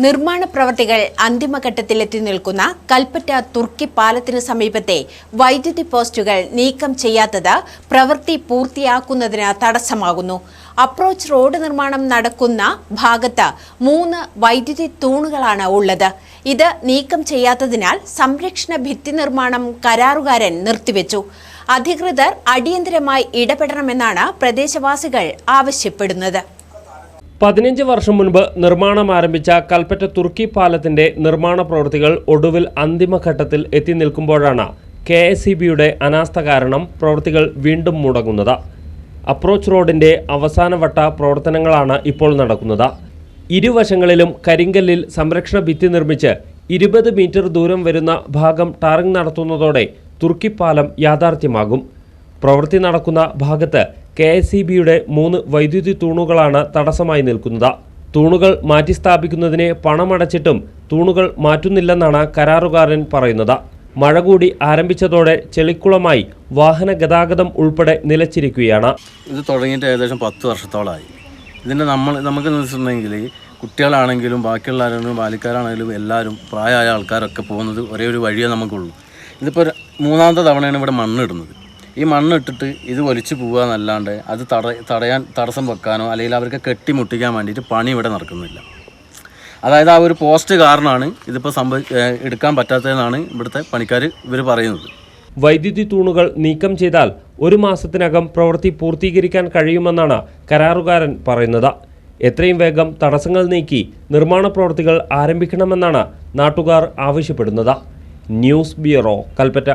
നിർമ്മാണ പ്രവർത്തികൾ അന്തിമഘട്ടത്തിലെത്തി നിൽക്കുന്ന കൽപ്പറ്റ തുർക്കി പാലത്തിന് സമീപത്തെ വൈദ്യുതി പോസ്റ്റുകൾ നീക്കം ചെയ്യാത്തത് പ്രവൃത്തി പൂർത്തിയാക്കുന്നതിന് തടസ്സമാകുന്നു. അപ്രോച്ച് റോഡ് നിർമ്മാണം നടക്കുന്ന ഭാഗത്ത് മൂന്ന് വൈദ്യുതി തൂണുകളാണ് ഉള്ളത്. ഇത് നീക്കം ചെയ്യാത്തതിനാൽ സംരക്ഷണ ഭിത്തി നിർമ്മാണം കരാറുകാരൻ നിർത്തിവെച്ചു. അധികൃതർ അടിയന്തരമായി ഇടപെടണമെന്നാണ് പ്രദേശവാസികൾ ആവശ്യപ്പെടുന്നത്. പതിനഞ്ച് വർഷം മുൻപ് നിർമ്മാണം ആരംഭിച്ച കൽപ്പറ്റ തുർക്കി പാലത്തിന്റെ നിർമ്മാണ പ്രവൃത്തികൾ ഒടുവിൽ അന്തിമഘട്ടത്തിൽ എത്തി നിൽക്കുമ്പോഴാണ് കെ എസ് സി ബിയുടെ അനാസ്ഥ കാരണം പ്രവൃത്തികൾ വീണ്ടും മുടങ്ങുന്നത്. അപ്രോച്ച് റോഡിന്റെ അവസാനവട്ട പ്രവർത്തനങ്ങളാണ് ഇപ്പോൾ നടക്കുന്നത്. ഇരുവശങ്ങളിലും കരിങ്കല്ലിൽ സംരക്ഷണ ഭിത്തി നിർമ്മിച്ച് ഇരുപത് മീറ്റർ ദൂരം വരുന്ന ഭാഗം ടാറിംഗ് നടത്തുന്നതോടെ തുർക്കി പാലം യാഥാർത്ഥ്യമാകും. പ്രവൃത്തി നടക്കുന്ന ഭാഗത്ത് കെ എസ് ഇ ബിയുടെ മൂന്ന് വൈദ്യുതി തൂണുകളാണ് തടസ്സമായി നിൽക്കുന്നത്. തൂണുകൾ മാറ്റിസ്ഥാപിക്കുന്നതിന് പണമടച്ചിട്ടും തൂണുകൾ മാറ്റുന്നില്ലെന്നാണ് കരാറുകാരൻ പറയുന്നത്. മഴ കൂടി ആരംഭിച്ചതോടെ ചെളിക്കുളമായി വാഹന ഗതാഗതം ഉൾപ്പെടെ നിലച്ചിരിക്കുകയാണ്. ഇത് തുടങ്ങിയിട്ട് ഏകദേശം പത്ത് വർഷത്തോളമായി. ഇതിന്റെ നമ്മൾ നമുക്ക് വെച്ചിട്ടുണ്ടെങ്കിൽ കുട്ടികളാണെങ്കിലും ബാക്കിയുള്ള ആരെങ്കിലും ബാലിക്കാരാണെങ്കിലും എല്ലാവരും പ്രായമായ ആൾക്കാരൊക്കെ പോകുന്നത് ഒരേ ഒരു വഴിയേ നമുക്കുള്ളൂ. ഇതിപ്പോൾ മൂന്നാമത്തെ തവണയാണ് ഇവിടെ മണ്ണിടുന്നത് ഈ മണ്ണ് ഇട്ടിട്ട് ഇത് വലിച്ചു പോകുക എന്നല്ലാണ്ട് അത് തട തടയാൻ തടസ്സം വെക്കാനോ അല്ലെങ്കിൽ അവർക്ക് കെട്ടിമുട്ടിക്കാൻ വേണ്ടിയിട്ട് പണി ഇവിടെ നടക്കുന്നില്ല. അതായത് ആ ഒരു പോസ്റ്റ് കാരണമാണ് ഇതിപ്പോൾ സംഭവ എടുക്കാൻ പറ്റാത്തതെന്നാണ് ഇവിടുത്തെ പണിക്കാർ ഇവർ പറയുന്നത്. വൈദ്യുതി തൂണുകൾ നീക്കം ചെയ്താൽ ഒരു മാസത്തിനകം പ്രവൃത്തി പൂർത്തീകരിക്കാൻ കഴിയുമെന്നാണ് കരാറുകാരൻ പറയുന്നത്. എത്രയും വേഗം തടസ്സങ്ങൾ നീക്കി നിർമ്മാണ പ്രവൃത്തികൾ ആരംഭിക്കണമെന്നാണ് നാട്ടുകാർ ആവശ്യപ്പെടുന്നത്. News bureau Kalpetta.